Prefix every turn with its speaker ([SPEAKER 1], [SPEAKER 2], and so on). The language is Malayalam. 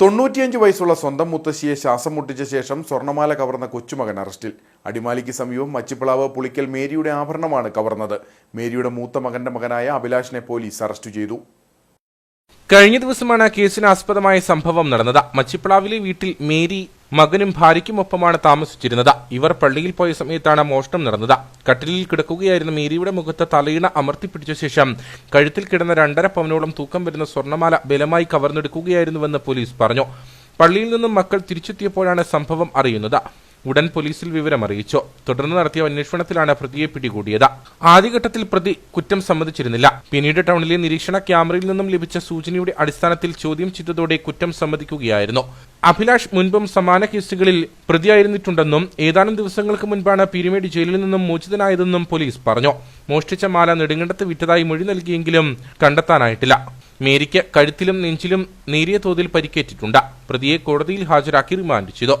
[SPEAKER 1] തൊണ്ണൂറ്റിയഞ്ച് വയസ്സുള്ള സ്വന്തം മുത്തശ്ശിയെ ശ്വാസം മുട്ടിച്ച ശേഷം സ്വർണമാല കവർന്ന കൊച്ചുമകൻ അറസ്റ്റിൽ. അടിമാലിക്ക് സമീപം മച്ചിപ്പിളാവ് പുളിക്കൽ മേരിയുടെ ആഭരണമാണ് കവർന്നത്. മേരിയുടെ മൂത്ത മകന്റെ മകനായ അഭിലാഷിനെ പോലീസ് അറസ്റ്റ് ചെയ്തു.
[SPEAKER 2] കഴിഞ്ഞ ദിവസമാണ് കേസിന് ആസ്പദമായ സംഭവം നടന്നത്. മച്ചിപ്പിളാവിലെ വീട്ടിൽ മേരി മകനും ഭാര്യയ്ക്കുമൊപ്പമാണ് താമസിച്ചിരുന്നത്. ഇവർ പള്ളിയിൽ പോയ സമയത്താണ് മോഷണം നടന്നത്. കട്ടിലിൽ കിടക്കുകയായിരുന്ന മേരിയുടെ മുഖത്ത് തലയിണ അമർത്തിപ്പിടിച്ച ശേഷം കഴുത്തിൽ കിടന്ന രണ്ടര പവനോളം തൂക്കം വരുന്ന സ്വർണമാല ബലമായി കവർന്നെടുക്കുകയായിരുന്നുവെന്ന് പോലീസ് പറഞ്ഞു. പള്ളിയിൽ നിന്നും മക്കൾ തിരിച്ചെത്തിയപ്പോഴാണ് സംഭവം അറിയുന്നത്. ഉടൻ പോലീസിൽ വിവരം അറിയിച്ചു. തുടർന്ന് നടത്തിയ അന്വേഷണത്തിലാണ് പ്രതിയെ പിടികൂടിയത്. ആദ്യഘട്ടത്തിൽ പ്രതി കുറ്റം സമ്മതിച്ചിരുന്നില്ല. പിന്നീട് ടൗണിലെ നിരീക്ഷണ ക്യാമറയിൽ നിന്നും ലഭിച്ച സൂചനയുടെ അടിസ്ഥാനത്തിൽ ചോദ്യം ചെയ്തതോടെ കുറ്റം സമ്മതിക്കുകയായിരുന്നു. അഭിലാഷ് മുൻപും സമാന കേസുകളിൽ പ്രതിയായിരുന്നിട്ടുണ്ടെന്നും ഏതാനും ദിവസങ്ങൾക്ക് മുൻപാണ് പീരുമേട് ജയിലിൽ നിന്നും മോചിതനായതെന്നും പോലീസ് പറഞ്ഞു. മോഷ്ടിച്ച മാല നെടുങ്കണ്ടത്ത് വിറ്റതായി മൊഴി നൽകിയെങ്കിലും കണ്ടെത്താനായിട്ടില്ല. മേരിക്ക് കഴുത്തിലും നെഞ്ചിലും നേരിയ തോതിൽ പരിക്കേറ്റിട്ടുണ്ട്. പ്രതിയെ കോടതിയിൽ ഹാജരാക്കി റിമാൻഡ് ചെയ്തു.